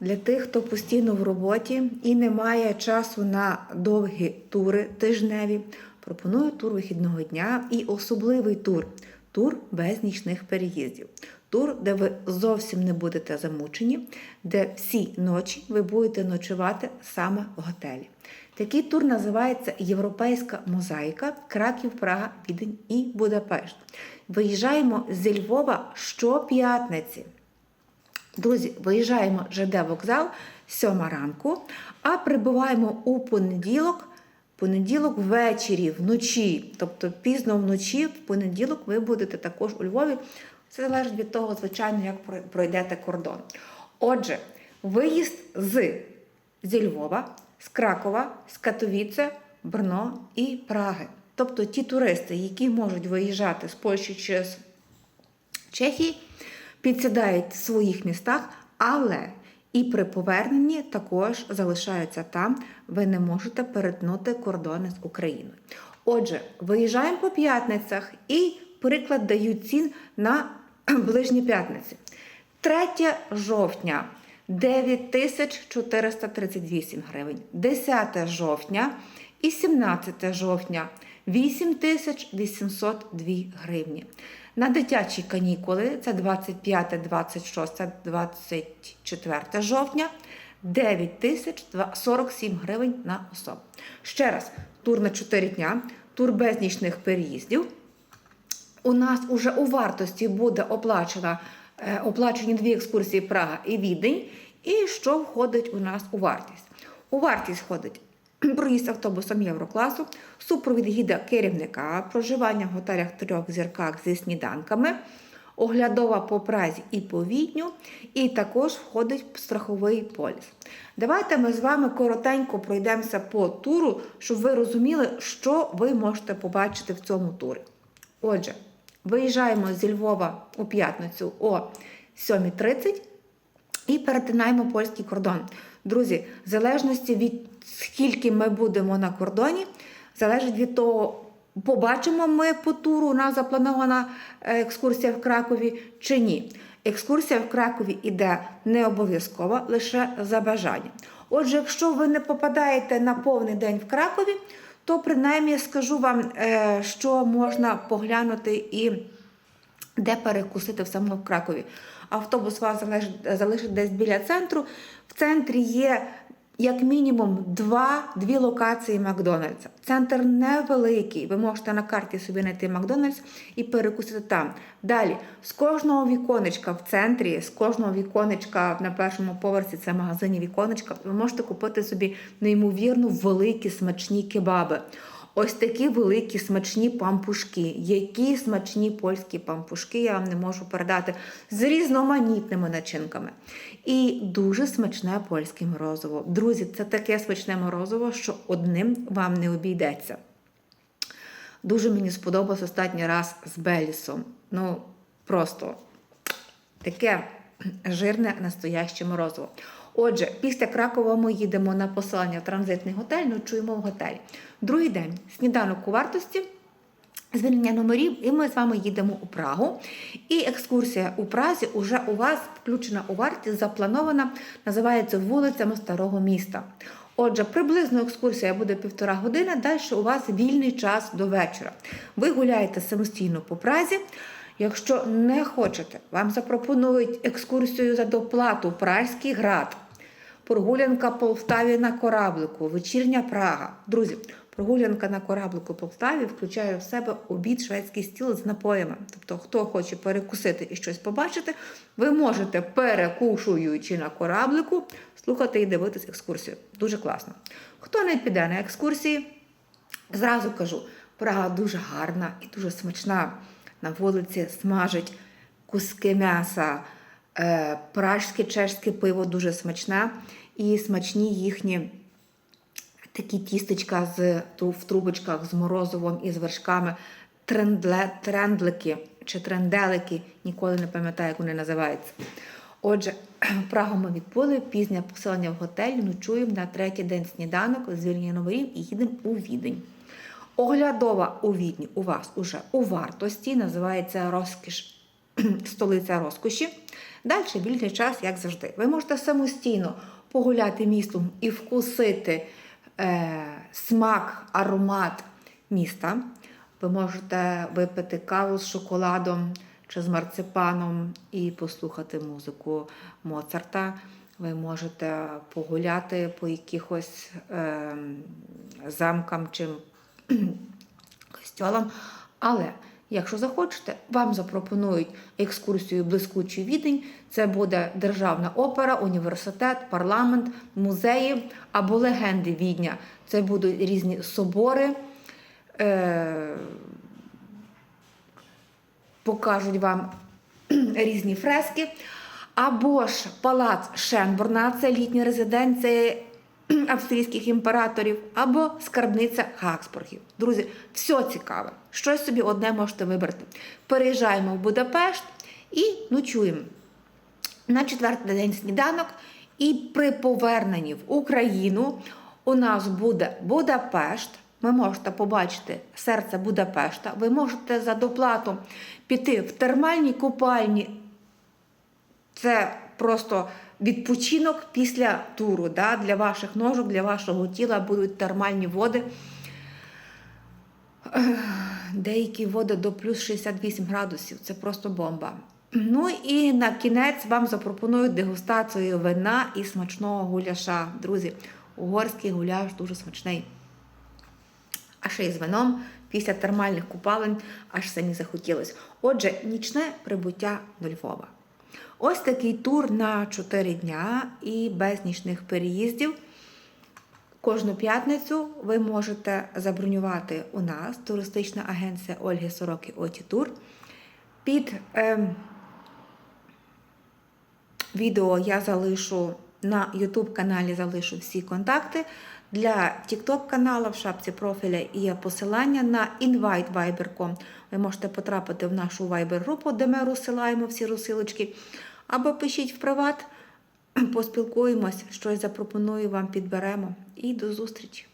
Для тих, хто постійно в роботі і не має часу на довгі тури тижневі, пропоную тур вихідного дня і особливий тур тур без нічних переїздів. Тур, де ви зовсім не будете замучені, де всі ночі ви будете ночувати саме в готелі. Такий тур називається Європейська мозаїка, Краків, Прага, Відень і Будапешт. Виїжджаємо зі Львова щоп'ятниці. Друзі, виїжджаємо ЖД вокзал 7 ранку, а прибуваємо у понеділок. Понеділок ввечері, вночі, тобто пізно вночі, в понеділок ви будете також у Львові. Це залежить від того, звичайно, як пройдете кордон. Отже, виїзд з зі Львова, з Кракова, з Катовіце, Брно і Праги. Тобто ті туристи, які можуть виїжджати з Польщі чи з Чехії, підсідають в своїх містах, але і при поверненні також залишаються там, ви не можете перетнути кордони з Україною. Отже, виїжджаємо по п'ятницях і приклад дають цін на ближні п'ятниці. 3 жовтня 9438 гривень, 10 жовтня і 17 жовтня 8802 гривні. На дитячі канікули це 25, 26, 24 жовтня 9047 гривень на особу. Ще раз, тур на 4 дня, тур без нічних переїздів. У нас уже у вартості буде оплачена, е, оплачені дві екскурсії Прага і Відень. І що входить у нас у вартість? У вартість входить проїзд автобусом Єврокласу, супровід гіда керівника, проживання в готелях трьох зірках зі сніданками, оглядова по Празі і по Відню, і також входить страховий поліс. Давайте ми з вами коротенько пройдемося по туру, щоб ви розуміли, що ви можете побачити в цьому турі. Отже, виїжджаємо зі Львова у п'ятницю о 7.30 і перетинаємо польський кордон. Друзі, в залежності від скільки ми будемо на кордоні, залежить від того, побачимо ми по туру, у нас запланована е, екскурсія в Кракові чи ні. Екскурсія в Кракові йде не обов'язково, лише за бажанням. Отже, якщо ви не попадаєте на повний день в Кракові, то принаймні скажу вам, е, що можна поглянути і де перекусити в самому Кракові. Автобус вас залишить десь біля центру. В центрі є як мінімум два, дві локації Макдональдса. Центр невеликий. Ви можете на карті собі знайти Макдональдс і перекусити там. Далі, з кожного віконечка в центрі, з кожного віконечка на першому поверсі, це магазині віконечка, ви можете купити собі неймовірно великі смачні кебаби. Ось такі великі смачні пампушки. Які смачні польські пампушки, я вам не можу передати з різноманітними начинками. І дуже смачне польське морозиво. Друзі, це таке смачне морозиво, що одним вам не обійдеться. Дуже мені сподобалось останній раз з Белісом. Ну, просто таке жирне настояще морозиво. Отже, після Кракова ми їдемо на поселення в транзитний готель, ночуємо в готелі. Другий день сніданок у вартості. Звільнення номерів, і ми з вами їдемо у Прагу. І екскурсія у Празі вже у вас включена у вартість, запланована, називається вулицями Старого міста. Отже, приблизно екскурсія буде півтора години, далі у вас вільний час до вечора. Ви гуляєте самостійно по Празі. Якщо не хочете, вам запропонують екскурсію за доплату Празький град, прогулянка по Полтаві на кораблику, вечірня Прага. Друзі, прогулянка на кораблику Полтаві включає в себе обід шведський стіл з напоями. Тобто, хто хоче перекусити і щось побачити, ви можете, перекушуючи на кораблику, слухати і дивитись екскурсію. Дуже класно. Хто не піде на екскурсії, зразу кажу, Прага дуже гарна і дуже смачна. На вулиці смажать куски м'яса, е, пражське чешське пиво дуже смачне. І смачні їхні такі тістечка з, в трубочках з морозивом і з вершками, трендле, трендлики чи тренделики, ніколи не пам'ятаю, як вони називаються. Отже, Прагу ми відбули, пізнє поселення в готелі, ночуємо на третій день сніданок, звільнення номерів і їдемо у відень. Оглядова у Відні у вас уже у вартості, називається розкіш, столиця розкоші. Далі вільний час, як завжди. Ви можете самостійно погуляти містом і вкусити е, смак, аромат міста. Ви можете випити каву з шоколадом чи з марципаном і послухати музику Моцарта. Ви можете погуляти по якихось е, замкам чи костьолам. Але якщо захочете, вам запропонують екскурсію блискучий відень. Це буде державна опера, університет, парламент, музеї або легенди відня. Це будуть різні собори. Е- покажуть вам різні фрески. Або ж палац Шенбурна, це літня резиденція австрійських імператорів, або скарбниця Гаксбургів. Друзі, все цікаве. Щось собі одне можете вибрати. Переїжджаємо в Будапешт і ночуємо на четвертий день сніданок. І при поверненні в Україну у нас буде Будапешт. Ви можете побачити серце Будапешта. Ви можете за доплату піти в термальні купальні. Це просто відпочинок після туру. Да? Для ваших ножок, для вашого тіла будуть термальні води. Деякі води до плюс 68 градусів. Це просто бомба. Ну і на кінець вам запропонують дегустацію вина і смачного гуляша. Друзі, угорський гуляш дуже смачний. А ще й з вином після термальних купалень аж самі захотілось. Отже, нічне прибуття до Львова. Ось такий тур на 4 дня і без нічних переїздів. Кожну п'ятницю ви можете забронювати у нас туристична агенція Ольги Сороки Оті Тур. Під е, відео я залишу на YouTube каналі залишу всі контакти. Для TikTok каналу в шапці профіля є посилання на invite.viber.com. Ви можете потрапити в нашу Viber групу, де ми розсилаємо всі розсилочки. Або пишіть в приват, поспілкуємось, щось запропоную вам, підберемо. І до зустрічі!